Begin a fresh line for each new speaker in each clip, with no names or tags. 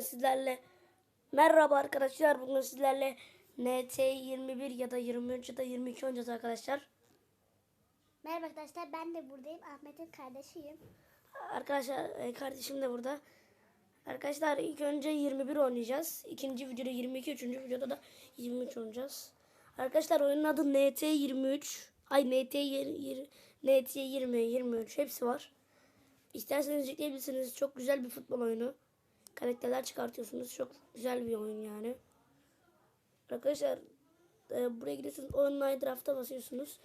bugün sizlerle merhaba arkadaşlar. Bugün sizlerle NT 21 ya da 23 ya da 22 oynayacağız arkadaşlar.
Merhaba arkadaşlar ben de buradayım. Ahmet'in kardeşiyim.
Arkadaşlar e, kardeşim de burada. Arkadaşlar ilk önce 21 oynayacağız. İkinci videoda 22, üçüncü videoda da 23 oynayacağız. Arkadaşlar oyunun adı NT 23. Ay NT 20, NT 20, 23 hepsi var. İsterseniz yükleyebilirsiniz. Çok güzel bir futbol oyunu. Karakterler çıkartıyorsunuz. Çok güzel bir oyun yani. Arkadaşlar e, buraya gidiyorsunuz. Online draft'a basıyorsunuz.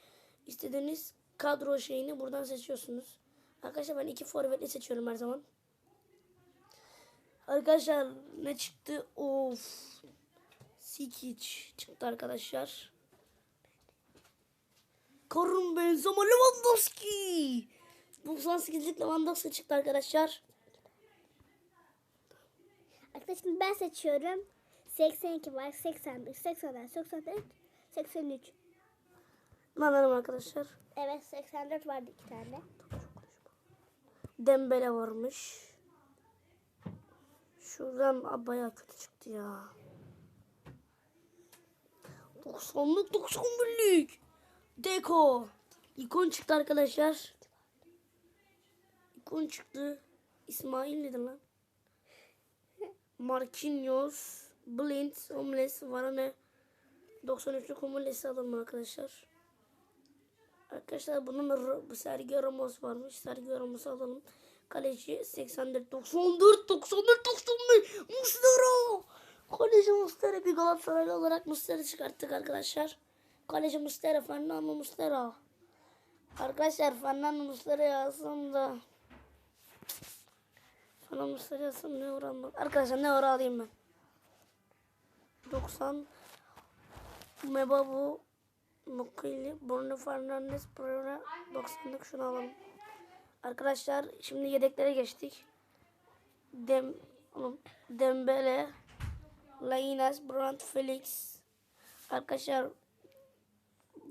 İstediğiniz kadro şeyini buradan seçiyorsunuz. Arkadaşlar ben iki forvetli seçiyorum her zaman. Arkadaşlar ne çıktı? Of. Sikic çıktı arkadaşlar. Karim Benzema Lewandowski. 98'lik Lewandowski çıktı arkadaşlar.
Arkadaşlar ben seçiyorum. 82 var, 81, 84, 84, 83.
Anladım arkadaşlar.
Evet 84 vardı iki tane.
Dembele varmış. Şuradan bayağı kötü çıktı ya. 90'lık 91'lik. Deko. İkon çıktı arkadaşlar. İkon çıktı. İsmail nedir lan? Marquinhos, Blind, Omles, Varane. 93'lük Omles'i alalım arkadaşlar. Arkadaşlar bunun Sergio Ramos varmış. Sergio Ramos'u alalım. Kaleci 84 94 94 95 Muslera. Kaleci Muslera bir Galatasaraylı olarak Muslera çıkarttık arkadaşlar. Kaleci Muslera Fernando Muslera. Arkadaşlar Fernando Muslera yazsam da Fernando Muslera yazsam ne oran Arkadaşlar ne oran alayım ben. 90 Mebabu Mukili, Bruno Fernandes, Pereira 90'lık şunu alalım. Arkadaşlar şimdi yedeklere geçtik. Dem, Dembele, Lainas, Brandt, Felix. Arkadaşlar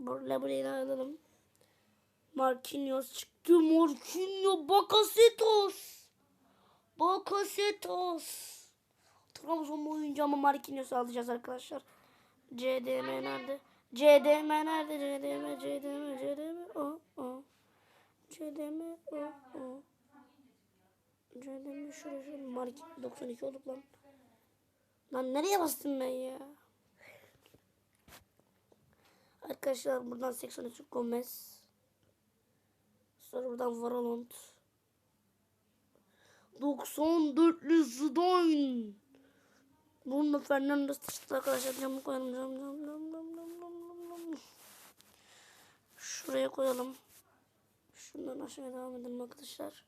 Lebrin'i alalım. Marquinhos çıktı. Marquinhos, Bakasetos. Bakasetos. Trabzon oyuncu ama Marquinhos'u alacağız arkadaşlar. CDM nerede? CDM nerede? CDM, CDM, CDM, o, o. CDM, o, o. CDM şuraya şuraya. Mark 92 olduk lan. Lan nereye bastım ben ya? Arkadaşlar buradan 83 Gomez. Sonra buradan Varalont. 94'lü Zidane. Bruno Fernandes çıktı arkadaşlar. Camı koyalım. Cam, cam, cam, cam, cam, cam, cam. Şuraya koyalım. Şundan aşağıya devam edelim arkadaşlar.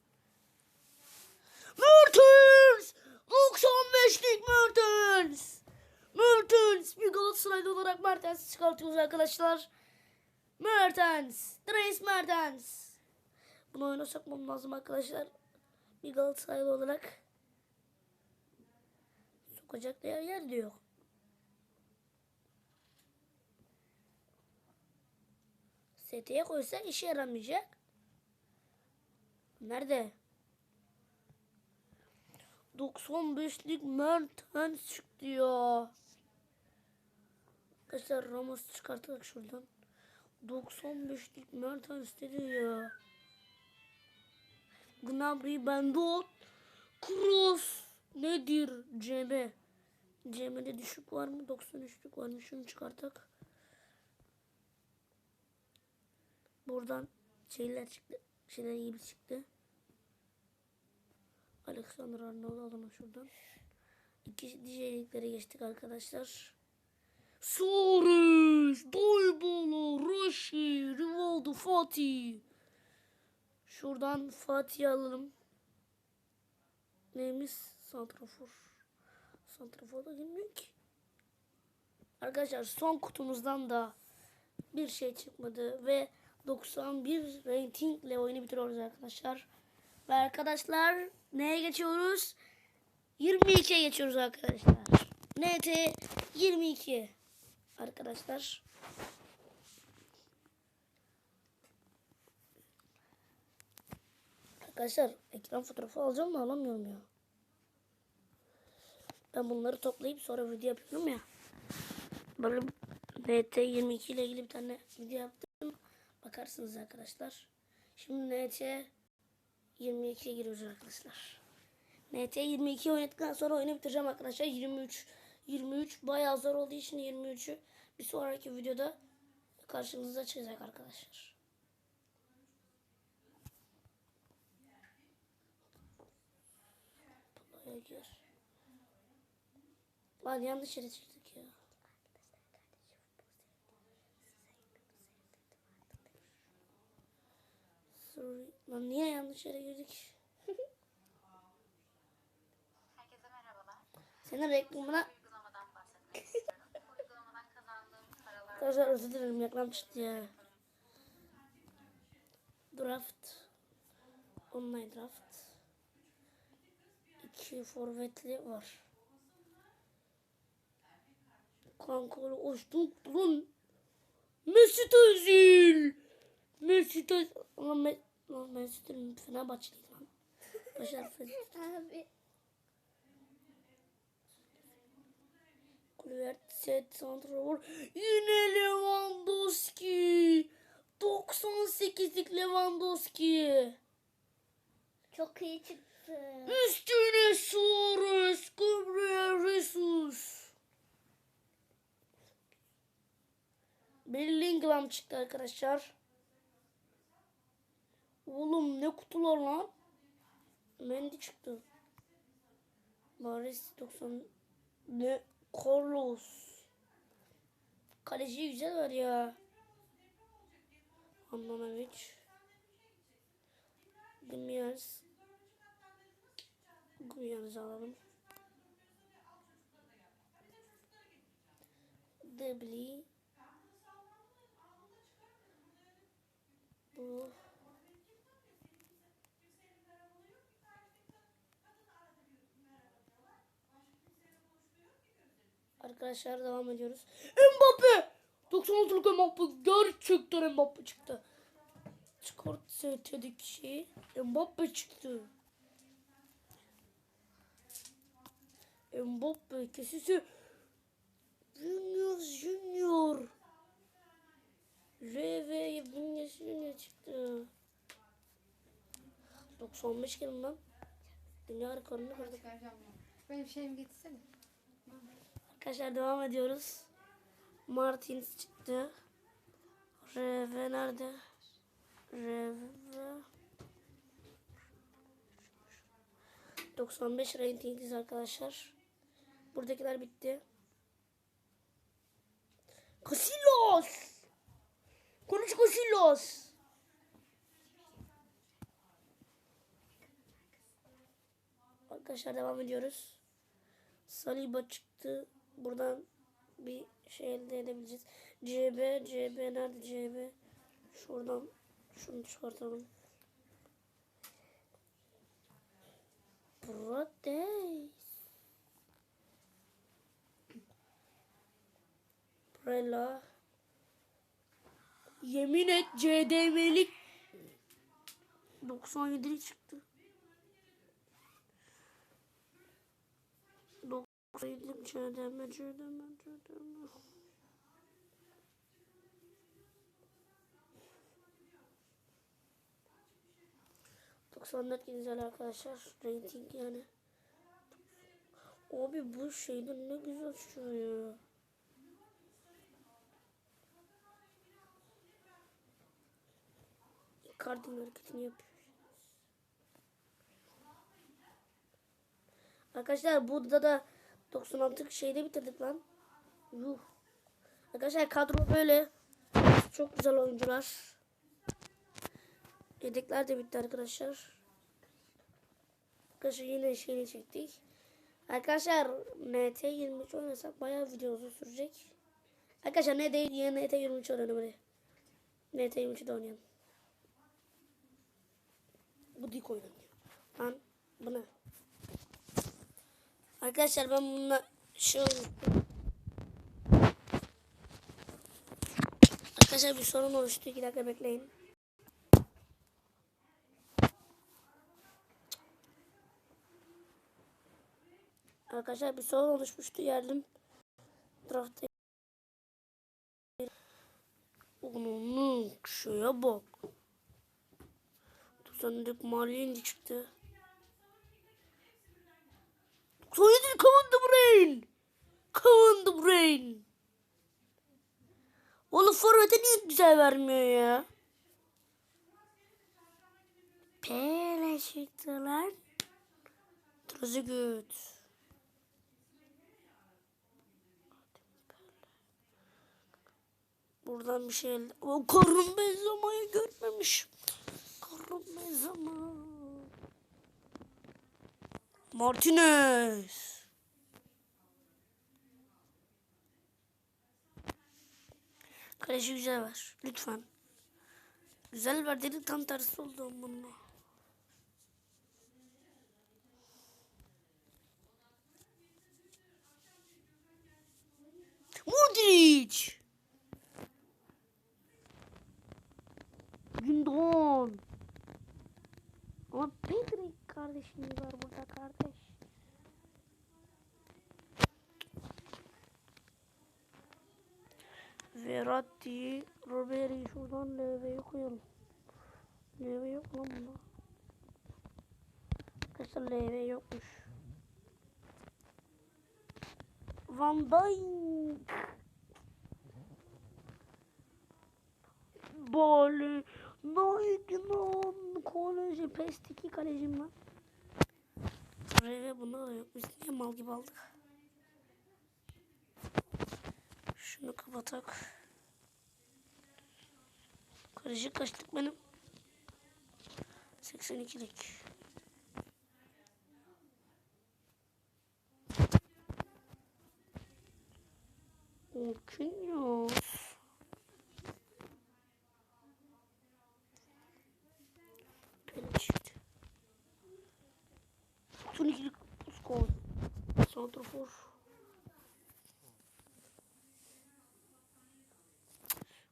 Mertens! 95'lik Mertens! Mertens! Bir Galatasaraylı olarak Mertens çıkartıyoruz arkadaşlar. Mertens! Dries Mertens! Bunu oyuna sokmam lazım arkadaşlar. Bir Galatasaraylı olarak sokacak yer yer de yok. Setiye koysa işe yaramayacak. Nerede? 95'lik Mertens çıktı ya. Arkadaşlar Ramos çıkarttık şuradan. 95'lik Mertens dedi ya. Gnabry, Bendot, Kroos nedir Cem'e? Cem'e düşük var mı? 93'lük var mı? Şunu çıkartak. Buradan şeyler çıktı. Şeyler iyi çıktı. Alexander Arnold alalım şuradan. İki DJ'liklere geçtik arkadaşlar. Suarez, Doybolo, Roshi, Rivaldo, Fatih. Şuradan Fatih alalım. Neymiş? Santrafor. Santrafor da bilmiyorum ki. Arkadaşlar son kutumuzdan da bir şey çıkmadı ve 91 ratingle oyunu bitiriyoruz arkadaşlar. Ve arkadaşlar neye geçiyoruz? 22'ye geçiyoruz arkadaşlar. NT 22 arkadaşlar. Arkadaşlar ekran fotoğrafı alacağım mı alamıyorum ya. Ben bunları toplayıp sonra video yapıyorum ya. Böyle NT22 ile ilgili bir tane video yaptım. Bakarsınız arkadaşlar. Şimdi NT22'ye giriyoruz arkadaşlar. NT22 oynadıktan sonra oyunu bitireceğim arkadaşlar. 23 23 bayağı zor olduğu için 23'ü bir sonraki videoda karşınıza çıkacak arkadaşlar. Gir. Lan yanlış yere çıktık ya. Sorry. Lan niye yanlış yere girdik?
Herkese merhabalar.
Senin reklamına Arkadaşlar özür dilerim reklam çıktı ya. Draft. Online draft. İki forvetli var. Kankalı uçtum lan. Mesut Özil. Mesut Özil. Lan, Me lan Mesut Özil Fenerbahçeli lan. Başar
Abi.
Kulübert set santrafor. Yine Lewandowski. 98'lik Lewandowski.
Çok iyi çıktı.
Üstüne Suarez. Gabriel Jesus. Bellingham çıktı arkadaşlar. Oğlum ne kutular lan. Mendy çıktı. Maris 90 ne Carlos. Kaleci güzel var ya. Anlamavic. Gümyers. Gümyers alalım. Debli. Bu. Arkadaşlar devam ediyoruz. Mbappe! 96'lık Mbappe gerçekten Mbappe çıktı. Çıkart ST'deki şeyi. Mbappe çıktı. Mbappe kesisi Junior Junior RV Junior çıktı. 95 gelin lan. Dünya rekorunu kırdık.
Benim şeyimi getirsene.
Arkadaşlar devam ediyoruz. Martins çıktı. RV nerede? RV 95 ratingiz arkadaşlar. Buradakiler bitti. Casillas! Konuş Casillas! Arkadaşlar devam ediyoruz. Saliba çıktı. Buradan bir şey elde edebileceğiz. CB, CB nerede CB? Şuradan şunu çıkartalım. Proteus. Prela. Yemin et CDM'lik 97'lik çıktı. 97'lik CDM, CDM, CDM. ...94 güzel arkadaşlar. Rating yani. Abi bu şeyden ne güzel çıkıyor Icardi'nin hareketini yapıyor. Arkadaşlar burada da 96 şeyde bitirdik lan. Yuh. Arkadaşlar kadro böyle. Çok güzel oyuncular. Yedekler de bitti arkadaşlar. Arkadaşlar yine şeyini çektik. Arkadaşlar NT 23 oynasak bayağı video uzun sürecek. Arkadaşlar ne değil yine NT 23 oynayalım hadi. NT 23'de oynayalım. Bu dik oynanıyor. Lan bu? Arkadaşlar ben bununla şey. Arkadaşlar bir sorun oluştu. İki dakika bekleyin. Arkadaşlar bir sorun oluşmuştu geldim. Draftta. Onun şeye bak. Maliye indi çıktı. 97 Command the Brain. Command the Brain. Oğlum forvete niye güzel vermiyor ya? Pele çıktı lan. Trozigüt. Buradan bir şey. O Karın Benzema'yı görmemiş. Karın Benzema. Martinez. Kaleci güzel ver. Lütfen. Güzel ver dedi tam tersi oldu bununla. Kardeşimiz var burada kardeş. Verratti, Ribery şuradan Leve'yi koyalım. Leve yok lan bunda. Arkadaşlar Leve yokmuş. Van Dijk. Bali. Naignan. Koleji. Pest 2 kalecim lan. Bunlar da yok. Biz niye mal gibi aldık? Şunu kapatak. Kaleci kaçtık benim. 82'lik. Okuyor. Böyle çıktı. 92'lik skor. Santrafor.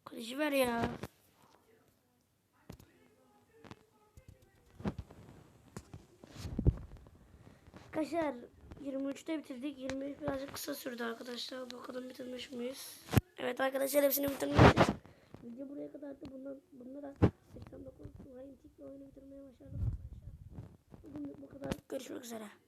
Kaleci ver ya. Arkadaşlar 23'te bitirdik. 23 birazcık kısa sürdü arkadaşlar. Bakalım bitirmiş miyiz? Evet arkadaşlar hepsini bitirmişiz. Video buraya kadardı. Bundan, bunlara 89 rating oyunu bitirmeye başardım arkadaşlar. Bugün bu kadar. Görüşmek üzere.